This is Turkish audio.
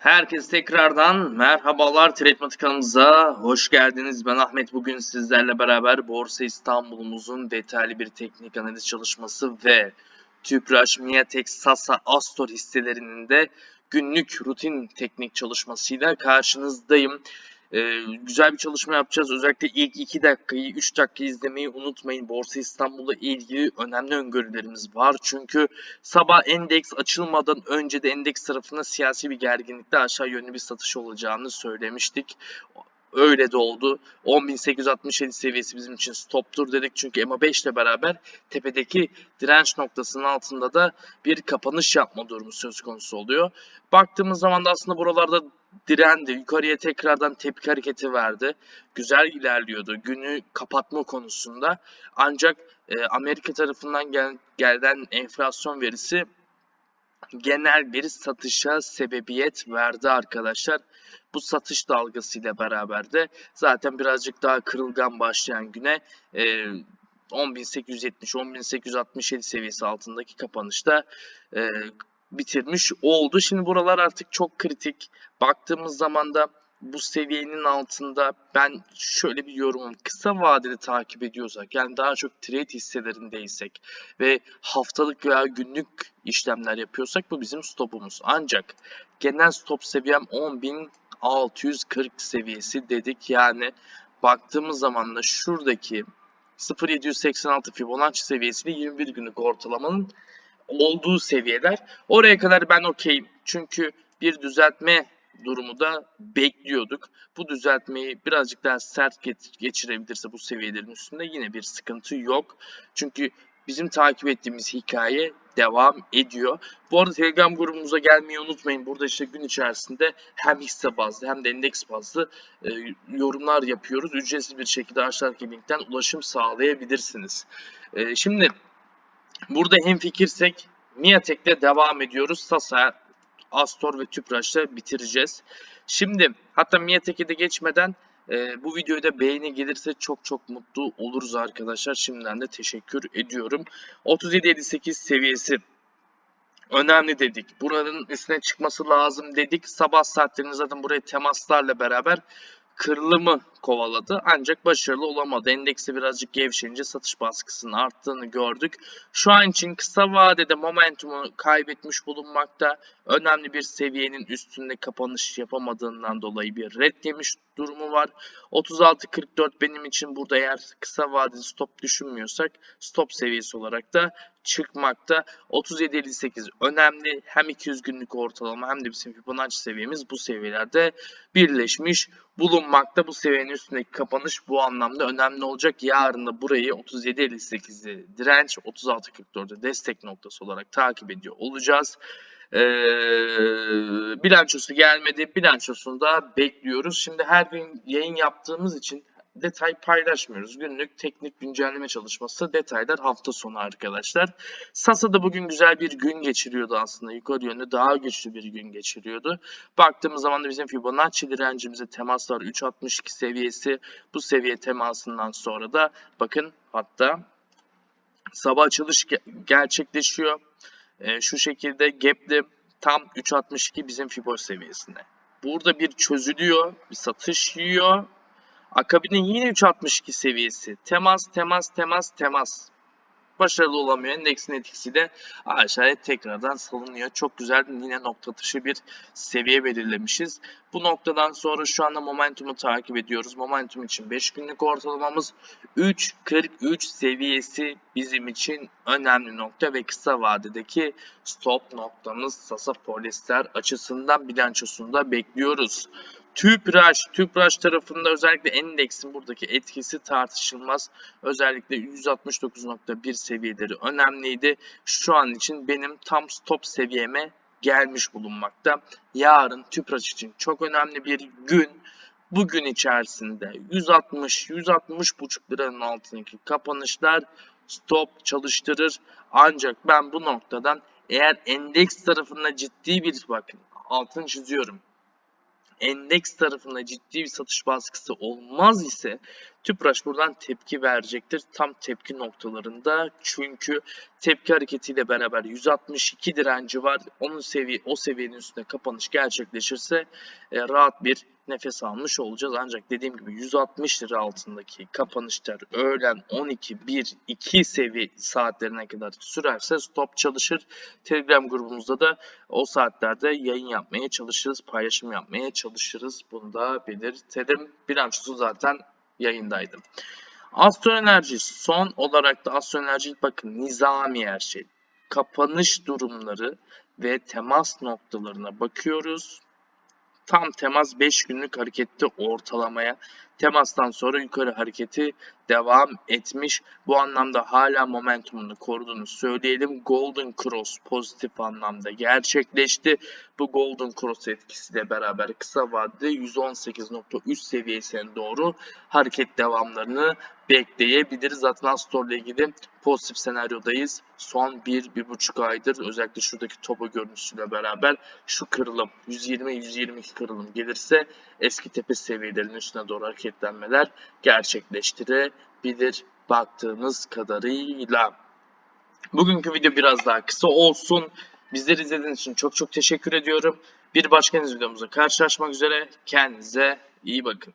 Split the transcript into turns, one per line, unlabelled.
Herkese tekrardan merhabalar Trade kanalımıza hoş geldiniz. Ben Ahmet. Bugün sizlerle beraber Borsa İstanbul'umuzun detaylı bir teknik analiz çalışması ve Tüpraş, Miatex, Sasa, Astor hisselerinin de günlük rutin teknik çalışmasıyla karşınızdayım. Ee, güzel bir çalışma yapacağız. Özellikle ilk 2 dakikayı, 3 dakikayı izlemeyi unutmayın. Borsa İstanbul'la ilgili önemli öngörülerimiz var. Çünkü sabah endeks açılmadan önce de endeks tarafında siyasi bir gerginlikte aşağı yönlü bir satış olacağını söylemiştik. Öyle de oldu. 10.867 seviyesi bizim için stoptur dedik. Çünkü EMA 5 ile beraber tepedeki direnç noktasının altında da bir kapanış yapma durumu söz konusu oluyor. Baktığımız zaman da aslında buralarda direndi. Yukarıya tekrardan tepki hareketi verdi. Güzel ilerliyordu günü kapatma konusunda. Ancak e, Amerika tarafından gel, gelen enflasyon verisi genel bir satışa sebebiyet verdi arkadaşlar. Bu satış dalgasıyla beraber de zaten birazcık daha kırılgan başlayan güne e, 10.870-10.867 seviyesi altındaki kapanışta e, bitirmiş oldu. Şimdi buralar artık çok kritik. Baktığımız zaman da bu seviyenin altında ben şöyle bir yorumum kısa vadeli takip ediyorsak yani daha çok trade hisselerindeysek ve haftalık veya günlük işlemler yapıyorsak bu bizim stopumuz. Ancak genel stop seviyem 10.640 seviyesi dedik yani baktığımız zaman da şuradaki 0.786 Fibonacci seviyesiyle 21 günlük ortalamanın olduğu seviyeler. Oraya kadar ben okeyim. Çünkü bir düzeltme durumu da bekliyorduk. Bu düzeltmeyi birazcık daha sert geçirebilirse bu seviyelerin üstünde yine bir sıkıntı yok. Çünkü bizim takip ettiğimiz hikaye devam ediyor. Bu arada Telegram grubumuza gelmeyi unutmayın. Burada işte gün içerisinde hem hisse bazlı hem de endeks bazlı e, yorumlar yapıyoruz. Ücretsiz bir şekilde aşağıdaki linkten ulaşım sağlayabilirsiniz. E, şimdi burada hem fikirsek Miatek'le devam ediyoruz. Sasa Astor ve Tüpraş'la bitireceğiz. Şimdi hatta Miatek'e de geçmeden e, bu videoyu da beğeni gelirse çok çok mutlu oluruz arkadaşlar. Şimdiden de teşekkür ediyorum. 37.58 seviyesi önemli dedik. Buranın üstüne çıkması lazım dedik. Sabah saatlerinde zaten buraya temaslarla beraber kırılımı kovaladı ancak başarılı olamadı. Endeksi birazcık gevşeyince satış baskısının arttığını gördük. Şu an için kısa vadede momentumu kaybetmiş bulunmakta. Önemli bir seviyenin üstünde kapanış yapamadığından dolayı bir red yemiş durumu var. 36.44 benim için burada eğer kısa vadeli stop düşünmüyorsak stop seviyesi olarak da çıkmakta. 37.58 önemli. Hem 200 günlük ortalama hem de bizim Fibonacci seviyemiz bu seviyelerde birleşmiş bulunmakta. Bu seviyenin üstündeki kapanış bu anlamda önemli olacak. Yarın da burayı 37.58'de direnç, 36.44'de destek noktası olarak takip ediyor olacağız. Ee, bilançosu gelmedi. Bilançosunu da bekliyoruz. Şimdi her gün yayın yaptığımız için detay paylaşmıyoruz. Günlük teknik güncelleme çalışması detaylar hafta sonu arkadaşlar. Sasa da bugün güzel bir gün geçiriyordu aslında. Yukarı yönde daha güçlü bir gün geçiriyordu. Baktığımız zaman da bizim Fibonacci direncimize temas var. 3.62 seviyesi. Bu seviye temasından sonra da bakın hatta sabah açılış gerçekleşiyor. E, şu şekilde gap'li tam 3.62 bizim Fibonacci seviyesinde. Burada bir çözülüyor, bir satış yiyor Akabinde yine 3.62 seviyesi. Temas, temas, temas, temas. Başarılı olamıyor. Endeksin etkisi de aşağıya tekrardan salınıyor. Çok güzel yine nokta atışı bir seviye belirlemişiz. Bu noktadan sonra şu anda momentumu takip ediyoruz. Momentum için 5 günlük ortalamamız 3.43 seviyesi bizim için önemli nokta ve kısa vadedeki stop noktamız Sasa Polyester açısından bilançosunda bekliyoruz. Tüpraş, Tüpraş tarafında özellikle endeksin buradaki etkisi tartışılmaz. Özellikle 169.1 seviyeleri önemliydi. Şu an için benim tam stop seviyeme gelmiş bulunmakta. Yarın Tüpraş için çok önemli bir gün. Bugün içerisinde 160 160 buçuk liranın altındaki kapanışlar stop çalıştırır. Ancak ben bu noktadan eğer endeks tarafında ciddi bir bakın altını çiziyorum endeks tarafında ciddi bir satış baskısı olmaz ise Tüpraş buradan tepki verecektir. Tam tepki noktalarında. Çünkü tepki hareketiyle beraber 162 direnci var. Onun seviye o seviyenin üstünde kapanış gerçekleşirse e, rahat bir nefes almış olacağız. Ancak dediğim gibi 160 lira altındaki kapanışlar öğlen 12 1 2 seviye saatlerine kadar sürerse stop çalışır. Telegram grubumuzda da o saatlerde yayın yapmaya çalışırız, paylaşım yapmaya çalışırız. Bunu da belirtelim. Bilançosu zaten yayındaydım. Astro Enerji son olarak da Astro Enerji bakın nizami her şey. Kapanış durumları ve temas noktalarına bakıyoruz. Tam temas 5 günlük harekette ortalamaya. Temastan sonra yukarı hareketi devam etmiş. Bu anlamda hala momentumunu koruduğunu söyleyelim. Golden Cross pozitif anlamda gerçekleşti. Bu Golden Cross etkisiyle beraber kısa vadede 118.3 seviyesine doğru hareket devamlarını bekleyebiliriz. Zaten Astor ile ilgili pozitif senaryodayız. Son 1-1,5 aydır özellikle şuradaki topa görüntüsüyle beraber şu kırılım 120-122 kırılım gelirse eski tepe seviyelerinin üstüne doğru hareketlenmeler gerçekleştirebilir baktığımız kadarıyla. Bugünkü video biraz daha kısa olsun. Bizleri izlediğiniz için çok çok teşekkür ediyorum. Bir başka videomuzda karşılaşmak üzere. Kendinize iyi bakın.